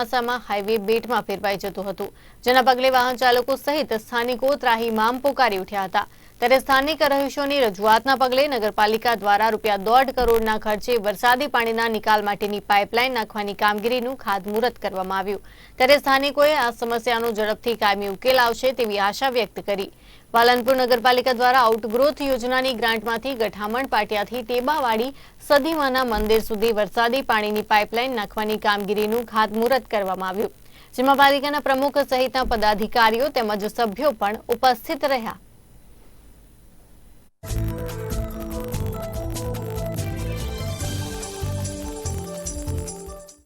ચોમાસામાં હાઈવે બેટમાં ફેરવાઈ જતું હતું. જેના પગલે વાહન ચાલકો સહિત સ્થાનિકો ત્રાહીમામ પોકારી ઉઠ્યા હતા. ત્યારે સ્થાનિક રહીશોની રજૂઆતના પગલે નગરપાલિકા દ્વારા રૂપિયા દોઢ કરોડના ખર્ચે વરસાદી પાણીના નિકાલ માટેની પાઇપલાઇન નાખવાની કામગીરીનું ખાતમુહૂર્ત કરવામાં આવ્યું. ત્યારે સ્થાનિકોએ આ સમસ્યાનો ઝડપથી કાયમી ઉકેલ આવશે તેવી આશા વ્યક્ત કરી. પાલનપુર નગરપાલિકા દ્વારા આઉટગ્રોથ યોજનાની ગ્રાન્ટમાંથી ગઠામણ પાટિયાથી ટેબાવાડી સદીમાના મંદિર સુધી વરસાદી પાણીની પાઇપલાઇન નાખવાની કામગીરીનું ખાતમુહૂર્ત કરવામાં આવ્યું. જેમાં પાલિકાના પ્રમુખ સહિતના પદાધિકારીઓ તેમજ સભ્યો પણ ઉપસ્થિત રહ્યા.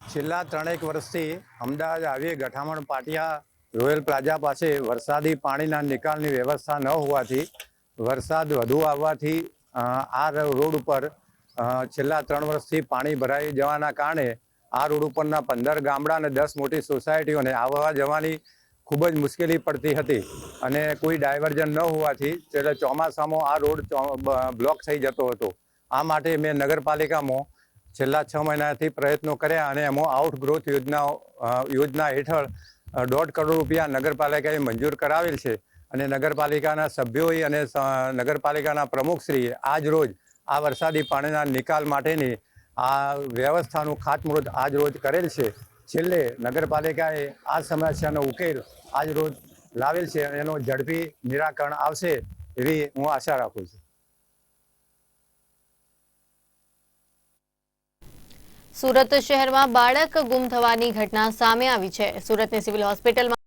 છેલ્લા ત્રણેક વર્ષથી અમદાવાદ આવી ગઠામણ પાટિયા રોયલ પ્લાઝા પાસે વરસાદી પાણીના નિકાલની વ્યવસ્થા ન હોવાથી વરસાદ વધુ આવવાથી આ રોડ ઉપર છેલ્લા ત્રણ વર્ષથી પાણી ભરાઈ જવાના કારણે આ રોડ ઉપરના પંદર ગામડા અને દસ મોટી સોસાયટીઓને આવવા જવાની ખૂબ જ મુશ્કેલી પડતી હતી અને કોઈ ડાયવર્ઝન ન હોવાથી એટલે ચોમાસામાં આ રોડ બ્લોક થઈ જતો હતો. આ માટે મેં નગરપાલિકામાં છેલ્લા છ મહિનાથી પ્રયત્નો કર્યા અને એમાં આઉટ ગ્રોથ યોજના યોજના હેઠળ દોઢ કરોડ રૂપિયા નગરપાલિકાએ મંજૂર કરાવેલ છે અને નગરપાલિકાના સભ્યોએ અને નગરપાલિકાના પ્રમુખશ્રીએ આજ રોજ આ વરસાદી પાણીના નિકાલ માટેની આ વ્યવસ્થાનું ખાતમુહૂર્ત આજ રોજ કરેલ છે. છેલ્લે નગરપાલિકાએ આ સમસ્યાનો ઉકેલ આજ રોજ લાવેલ છે એનો ઝડપી નિરાકરણ આવશે એવી હું આશા રાખું છું. સુરત શહેરમાં બાળક ગુમ થવાની ઘટના સામે આવી છે. સુરતની સિવિલ હોસ્પિટલમાં